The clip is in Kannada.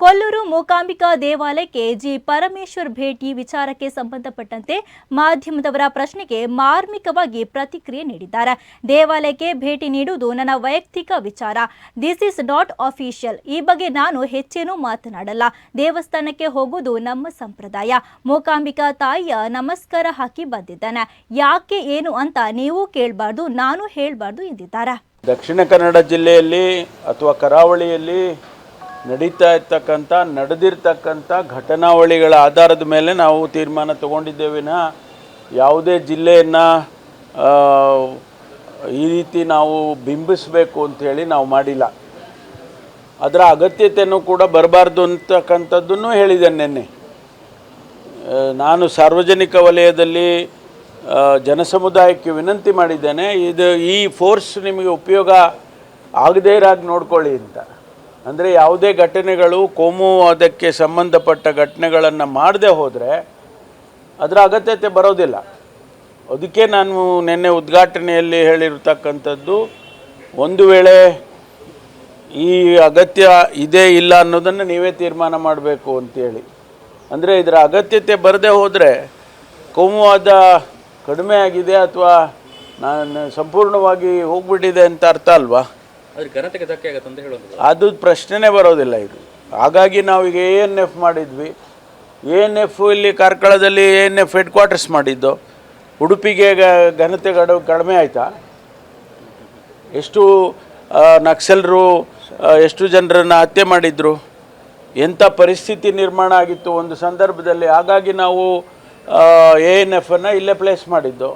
ಕೊಲ್ಲೂರು ಮೂಕಾಂಬಿಕಾ ದೇವಾಲಯಕ್ಕೆ ಜಿ ಪರಮೇಶ್ವರ್ ಭೇಟಿ ವಿಚಾರಕ್ಕೆ ಸಂಬಂಧಪಟ್ಟಂತೆ ಮಾಧ್ಯಮದವರ ಪ್ರಶ್ನೆಗೆ ಮಾರ್ಮಿಕವಾಗಿ ಪ್ರತಿಕ್ರಿಯೆ ನೀಡಿದ್ದಾರೆ. ದೇವಾಲಯಕ್ಕೆ ಭೇಟಿ ನೀಡುವುದು ನನ್ನ ವೈಯಕ್ತಿಕ ವಿಚಾರ. ದಿಸ್ ಇಸ್ ನಾಟ್ ಅಫಿಷಿಯಲ್ ಈ ಬಗ್ಗೆ ನಾನು ಹೆಚ್ಚೇನೂ ಮಾತನಾಡಲ್ಲ. ದೇವಸ್ಥಾನಕ್ಕೆ ಹೋಗುವುದು ನಮ್ಮ ಸಂಪ್ರದಾಯ. ಮೂಕಾಂಬಿಕಾ ತಾಯಿಯ ನಮಸ್ಕಾರ ಹಾಕಿ ಬಂದಿದ್ದಾನೆ. ಯಾಕೆ ಏನು ಅಂತ ನೀವು ಕೇಳಬಾರ್ದು, ನಾನು ಹೇಳಬಾರ್ದು ಎಂದಿದ್ದಾರೆ. ದಕ್ಷಿಣ ಕನ್ನಡ ಜಿಲ್ಲೆಯಲ್ಲಿ ಅಥವಾ ಕರಾವಳಿಯಲ್ಲಿ ನಡೀತಾ ಇರ್ತಕ್ಕಂಥ, ನಡೆದಿರ್ತಕ್ಕಂಥ ಘಟನಾವಳಿಗಳ ಆಧಾರದ ಮೇಲೆ ನಾವು ತೀರ್ಮಾನ ತಗೊಂಡಿದ್ದೇವೆ. ವಿನಃ ಯಾವುದೇ ಜಿಲ್ಲೆಯನ್ನು ಈ ರೀತಿ ನಾವು ಬಿಂಬಿಸಬೇಕು ಅಂಥೇಳಿ ನಾವು ಮಾಡಿಲ್ಲ. ಅದರ ಅಗತ್ಯತೆಯೂ ಕೂಡ ಬರಬಾರ್ದು ಅಂತಕ್ಕಂಥದ್ದನ್ನು ಹೇಳಿದೆ ನಿನ್ನೆ. ನಾನು ಸಾರ್ವಜನಿಕ ವಲಯದಲ್ಲಿ ಜನಸಮುದಾಯಕ್ಕೆ ವಿನಂತಿ ಮಾಡಿದ್ದೇನೆ, ಇದು ಈ ಫೋರ್ಸ್ ನಿಮಗೆ ಉಪಯೋಗ ಆಗದೇ ಇರಾಗಿ ನೋಡ್ಕೊಳ್ಳಿ ಅಂತ. ಅಂದರೆ ಯಾವುದೇ ಘಟನೆಗಳು ಕೋಮುವಾದಕ್ಕೆ ಸಂಬಂಧಪಟ್ಟ ಘಟನೆಗಳನ್ನು ಮಾಡದೆ ಹೋದರೆ ಅದರ ಅಗತ್ಯತೆ ಬರೋದಿಲ್ಲ. ಅದಕ್ಕೆ ನಾನು ನಿನ್ನೆ ಉದ್ಘಾಟನೆಯಲ್ಲಿ ಹೇಳಿರ್ತಕ್ಕಂಥದ್ದು, ಒಂದು ವೇಳೆ ಈ ಅಗತ್ಯ ಇದೆ ಇಲ್ಲ ಅನ್ನೋದನ್ನು ನೀವೇ ತೀರ್ಮಾನ ಮಾಡಬೇಕು ಅಂತೇಳಿ. ಅಂದರೆ ಇದರ ಅಗತ್ಯತೆ ಬರದೇ ಹೋದರೆ ಕೋಮುವಾದ ಕಡಿಮೆ ಆಗಿದೆ ಅಥವಾ ನಾನು ಸಂಪೂರ್ಣವಾಗಿ ಹೋಗ್ಬಿಟ್ಟಿದೆ ಅಂತ ಅರ್ಥ ಅಲ್ವಾ? ಅದು ಪ್ರಶ್ನೆನೇ ಬರೋದಿಲ್ಲ ಇದು. ಹಾಗಾಗಿ ನಾವೀಗ ಎ ಎನ್ ಎಫ್ ಮಾಡಿದ್ವಿ. ಎ ಎನ್ ಎಫ್ ಇಲ್ಲಿ ಕಾರ್ಕಳದಲ್ಲಿ A N F headquarters ಮಾಡಿದ್ದು. ಉಡುಪಿಗೆ ಘನತೆ ಗಡ, ಕಡಿಮೆ ಆಯಿತಾ? ಎಷ್ಟು ನಕ್ಸಲರು ಎಷ್ಟು ಜನರನ್ನು ಹತ್ಯೆ ಮಾಡಿದ್ರು? ಎಂಥ ಪರಿಸ್ಥಿತಿ ನಿರ್ಮಾಣ ಆಗಿತ್ತು ಒಂದು ಸಂದರ್ಭದಲ್ಲಿ? ಹಾಗಾಗಿ ನಾವು ಎ ಎನ್ ಎಫನ್ನು ಇಲ್ಲೇ ಪ್ಲೇಸ್ ಮಾಡಿದ್ದು.